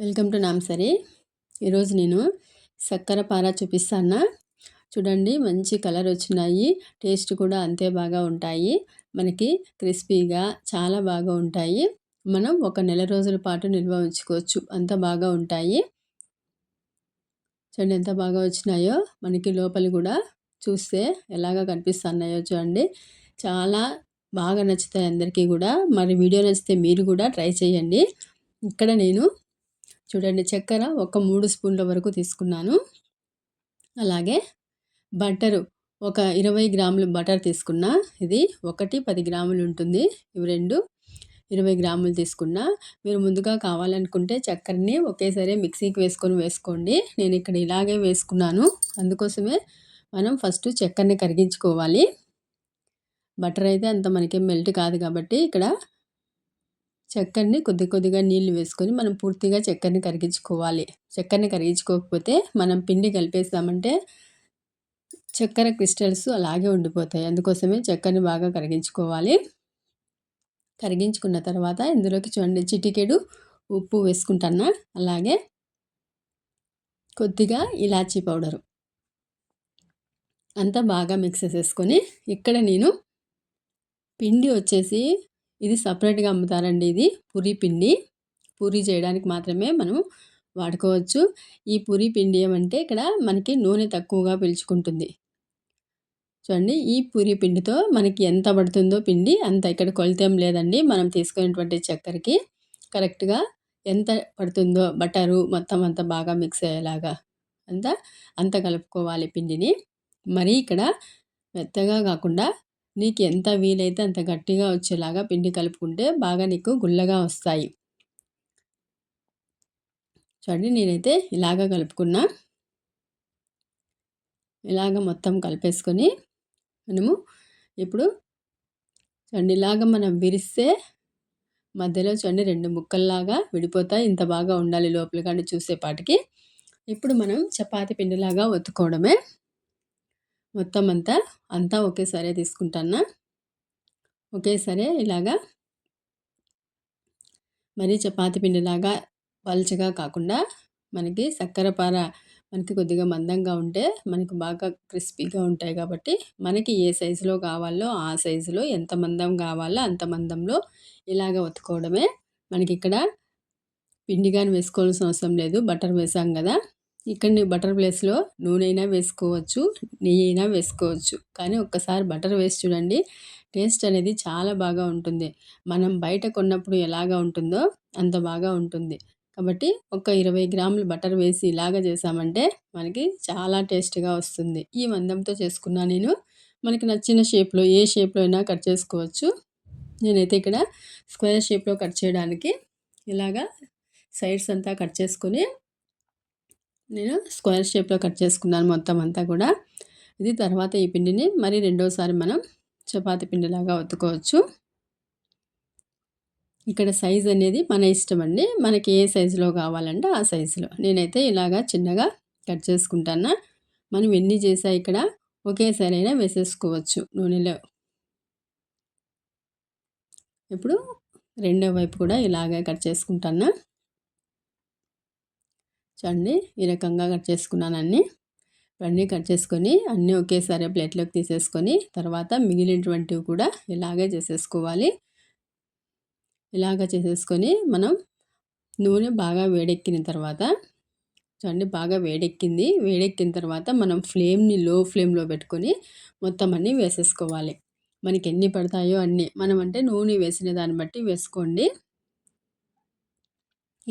Welcome to నామ్సరీ. ఈరోజు నేను చక్కెర పార చూపిస్తాను చూడండి మంచి కలర్ వచ్చినాయి. టేస్ట్ కూడా అంతే బాగా ఉంటాయి. మనకి క్రిస్పీగా చాలా బాగా ఉంటాయి. మనం ఒక నెల రోజుల పాటు నిల్వ ఉంచుకోవచ్చు. అంత బాగా ఉంటాయి. చూడండి ఎంత బాగా వచ్చినాయో. మనకి లోపలి కూడా చూస్తే ఎలాగా కనిపిస్తున్నాయో చూడండి. చాలా బాగా నచ్చుతాయి అందరికీ కూడా. మరి వీడియో నచ్చితే మీరు కూడా ట్రై చేయండి. ఇక్కడ నేను చూడండి చక్కెర ఒక మూడు స్పూన్ల వరకు తీసుకున్నాను. అలాగే బటరు ఒక ఇరవై గ్రాములు బటర్ తీసుకున్నా. ఇది ఒకటి పది గ్రాములు ఉంటుంది. ఇవి రెండు ఇరవై గ్రాములు తీసుకున్నా. మీరు ముందుగా కావాలనుకుంటే చక్కెరని ఒకేసారి మిక్సీకి వేసుకొని వేసుకోండి. నేను ఇక్కడ ఇలాగే వేసుకున్నాను. అందుకోసమే మనం ఫస్ట్ చక్కెరని కరిగించుకోవాలి. బటర్ అయితే అంత మనకి మెల్ట్ కాదు కాబట్టి ఇక్కడ చక్కెరని కొద్ది కొద్దిగా నీళ్ళు వేసుకొని మనం పూర్తిగా చక్కెరని కరిగించుకోవాలి. చక్కెరని కరిగించుకోకపోతే మనం పిండి కలిపేస్తామంటే చక్కెర క్రిస్టల్స్ అలాగే ఉండిపోతాయి. అందుకోసమే చక్కెరని బాగా కరిగించుకోవాలి. కరిగించుకున్న తర్వాత ఇందులోకి చూడండి చిటికెడు ఉప్పు వేసుకుంటాను? అలాగే కొద్దిగా ఇలాచీ పౌడరు. అంతా బాగా మిక్స్ చేసేసుకొని ఇక్కడ నేను పిండి వచ్చేసి ఇది సపరేట్గా అమ్ముతారండి ఇది. పూరి పిండి. పూరి చేయడానికి మాత్రమే మనం వాడుకోవచ్చు. ఈ పూరి పిండి ఏమంటే ఇక్కడ మనకి నూనె తక్కువగా పీల్చుకుంటుంది. చూడండి ఈ పూరి పిండితో మనకి ఎంత పడుతుందో పిండి అంత ఇక్కడ కొలితేం లేదండి. మనం తీసుకునేటువంటి చక్కెరకి కరెక్ట్గా ఎంత పడుతుందో బటరు మొత్తం అంతా బాగా మిక్స్ అయ్యేలాగా అంతా అంత కలుపుకోవాలి పిండిని. మరీ ఇక్కడ మెత్తగా కాకుండా నీకు ఎంత వీలైతే అంత గట్టిగా వచ్చేలాగా పిండి కలుపుకుంటే బాగా నీకు గుల్లగా వస్తాయి. చూడండి నేనైతే ఇలాగ కలుపుకున్నా. ఇలాగ మొత్తం కలిపేసుకొని మనము ఇప్పుడు చూడండి ఇలాగ మనం విరిస్తే మధ్యలో చూడండి రెండు ముక్కల్లాగా విడిపోతాయి. ఇంత బాగా ఉండాలి లోపల కానీ చూసేపాటికి. ఇప్పుడు మనం చపాతి పిండిలాగా ఒత్తుకోవడమే. మొత్తం అంతా అంతా ఒకేసారి తీసుకుంటానా? ఒకేసారి ఇలాగా మరి చపాతి పిండిలాగా పల్చగా కాకుండా మనకి చక్కెరపార మనకి కొద్దిగా మందంగా ఉంటే మనకి బాగా క్రిస్పీగా ఉంటాయి కాబట్టి మనకి ఏ సైజులో కావాలో ఆ సైజులో ఎంత మందం కావాలో అంత మందంలో ఇలాగ ఒత్తుకోవడమే. మనకి ఇక్కడ పిండి కానీ వేసుకోవాల్సిన అవసరం లేదు బటర్ వేసాం కదా. ఇక్కడ నేను బటర్ ప్లేస్లో నూనె అయినా వేసుకోవచ్చు నెయ్యి అయినా వేసుకోవచ్చు. కానీ ఒక్కసారి బటర్ వేసి చూడండి టేస్ట్ అనేది చాలా బాగా ఉంటుంది. మనం బయట కొన్నప్పుడు ఎలాగా ఉంటుందో అంత బాగా ఉంటుంది. కాబట్టి ఒక ఇరవై గ్రాములు బటర్ వేసి ఇలాగ చేసామంటే మనకి చాలా టేస్ట్గా వస్తుంది. ఈ మందంతో చేసుకున్నా నేను. మనకి నచ్చిన షేప్లో ఏ షేప్లో అయినా కట్ చేసుకోవచ్చు. నేనైతే ఇక్కడ స్క్వేర్ షేప్లో కట్ చేయడానికి ఇలాగా సైడ్స్ అంతా కట్ చేసుకొని నేను స్క్వేర్ షేప్లో కట్ చేసుకున్నాను మొత్తం అంతా కూడా. ఇది తర్వాత ఈ పిండిని మరి రెండోసారి మనం చపాతి పిండిలాగా ఒత్తుకోవచ్చు. ఇక్కడ సైజ్ అనేది మన ఇష్టం అండి. మనకి ఏ సైజులో కావాలంటే ఆ సైజులో. నేనైతే ఇలాగా చిన్నగా కట్ చేసుకుంటాను. మనం ఎన్ని చేసా ఇక్కడ ఒకేసారి అయినా వేసేసుకోవచ్చు నూనెలో. ఇప్పుడు రెండో వైపు కూడా ఇలాగే కట్ చేసుకుంటాను. చూడండి ఈ రకంగా కట్ చేసుకున్నాను అన్నీ. అన్నీ కట్ చేసుకొని అన్నీ ఒకేసారి ప్లేట్లోకి తీసేసుకొని తర్వాత మిగిలినటువంటివి కూడా ఇలాగే చేసేసుకోవాలి. ఇలాగ చేసేసుకొని మనం నూనె బాగా వేడెక్కిన తర్వాత చూడండి బాగా వేడెక్కింది. వేడెక్కిన తర్వాత మనం ఫ్లేమ్ని లో ఫ్లేమ్లో పెట్టుకొని మొత్తం అన్నీ వేసేసుకోవాలి. మనకి ఎన్ని పడతాయో అన్నీ. మనం అంటే నూనె వేసిన దాన్ని బట్టి వేసుకోండి.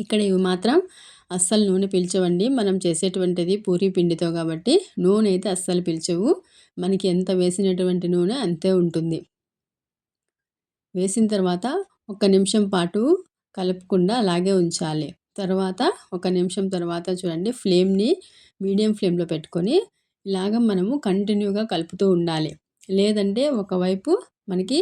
ఇక్కడ ఇవి మాత్రం అస్సలు నూనె పీల్చవండి. మనం చేసేటువంటిది పూరి పిండితో కాబట్టి నూనె అయితే అస్సలు పీల్చవు. మనకి ఎంత వేసినటువంటి నూనె అంతే ఉంటుంది. వేసిన తర్వాత ఒక నిమిషం పాటు కలపకుండా అలాగే ఉంచాలి. తర్వాత ఒక నిమిషం తర్వాత చూడండి ఫ్లేమ్ని మీడియం ఫ్లేమ్లో పెట్టుకొని ఇలాగ మనము కంటిన్యూగా కలుపుతూ ఉండాలి. లేదంటే ఒకవైపు మనకి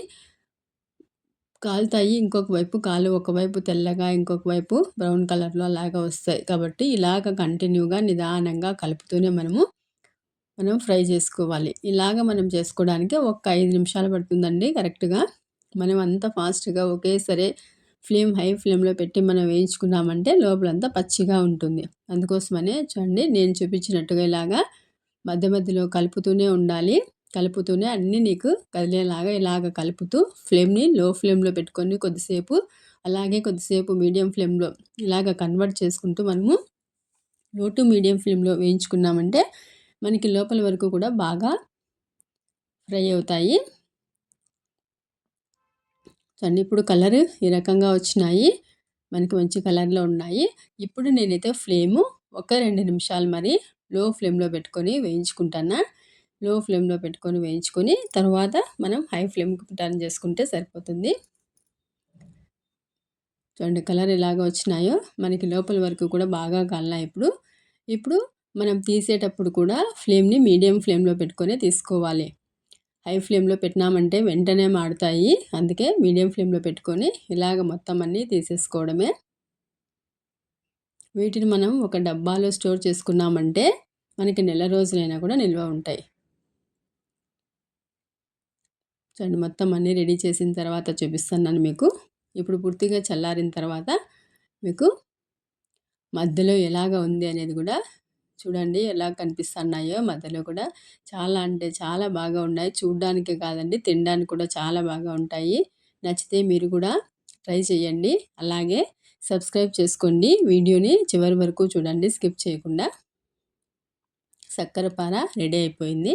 కాలుతాయి. ఇంకొక వైపు కాలు ఒకవైపు తెల్లగా ఇంకొక వైపు బ్రౌన్ కలర్లో అలాగా వస్తాయి. కాబట్టి ఇలాగ కంటిన్యూగా నిదానంగా కలుపుతూనే మనము మనం ఫ్రై చేసుకోవాలి. ఇలాగ మనం చేసుకోవడానికి ఒక ఐదు నిమిషాలు పడుతుందండి కరెక్ట్గా. మనం అంత ఫాస్ట్గా ఒకేసారి ఫ్లేమ్ హై ఫ్లేమ్లో పెట్టి మనం వేయించుకున్నామంటే లోపలంతా పచ్చిగా ఉంటుంది. అందుకోసమనే చూడండి నేను చూపించినట్టుగా ఇలాగా మధ్య మధ్యలో కలుపుతూనే ఉండాలి. కలుపుతూనే అన్నీ నీకు కదిలేలాగా ఇలాగ కలుపుతూ ఫ్లేమ్ని లో ఫ్లేమ్లో పెట్టుకొని కొద్దిసేపు అలాగే కొద్దిసేపు మీడియం ఫ్లేమ్లో ఇలాగ కన్వర్ట్ చేసుకుంటూ మనము లో టు మీడియం ఫ్లేమ్లో వేయించుకున్నామంటే మనకి లోపల వరకు కూడా బాగా ఫ్రై అవుతాయి. చూడండి ఇప్పుడు కలర్ ఈ రకంగా వచ్చినాయి. మనకి మంచి కలర్లో ఉన్నాయి. ఇప్పుడు నేనైతే ఫ్లేము ఒక రెండు నిమిషాలు మరి లో ఫ్లేమ్లో పెట్టుకొని వేయించుకుంటాను. లో ఫ్లేమ్లో పెట్టుకొని వేయించుకొని తర్వాత మనం హై ఫ్లేమ్కి టర్న్ చేసుకుంటే సరిపోతుంది. చూడండి కలర్ ఎలాగ వచ్చినాయో మనకి లోపల వరకు కూడా బాగా కాలినాయి ఇప్పుడు. ఇప్పుడు మనం తీసేటప్పుడు కూడా ఫ్లేమ్ని మీడియం ఫ్లేమ్లో పెట్టుకొని తీసుకోవాలి. హై ఫ్లేమ్లో పెట్టినామంటే వెంటనే మాడుతాయి. అందుకే మీడియం ఫ్లేమ్లో పెట్టుకొని ఇలాగ మొత్తం అన్నీ తీసేసుకోవడమే. వీటిని మనం ఒక డబ్బాలో స్టోర్ చేసుకున్నామంటే మనకి నెల రోజులైనా కూడా నిల్వ ఉంటాయి. చూడండి మొత్తం అన్నీ రెడీ చేసిన తర్వాత చూపిస్తున్నాను మీకు. ఇప్పుడు పూర్తిగా చల్లారిన తర్వాత మీకు మధ్యలో ఎలాగ ఉంది అనేది కూడా చూడండి ఎలా కనిపిస్తున్నాయో. మధ్యలో కూడా చాలా అంటే చాలా బాగా ఉన్నాయి. చూడ్డానికి కాదండి తినడానికి కూడా చాలా బాగా ఉంటాయి. నచ్చితే మీరు కూడా ట్రై చేయండి. అలాగే సబ్స్క్రైబ్ చేసుకోండి. వీడియోని చివరి వరకు చూడండి స్కిప్ చేయకుండా. చక్కెర పార రెడీ అయిపోయింది.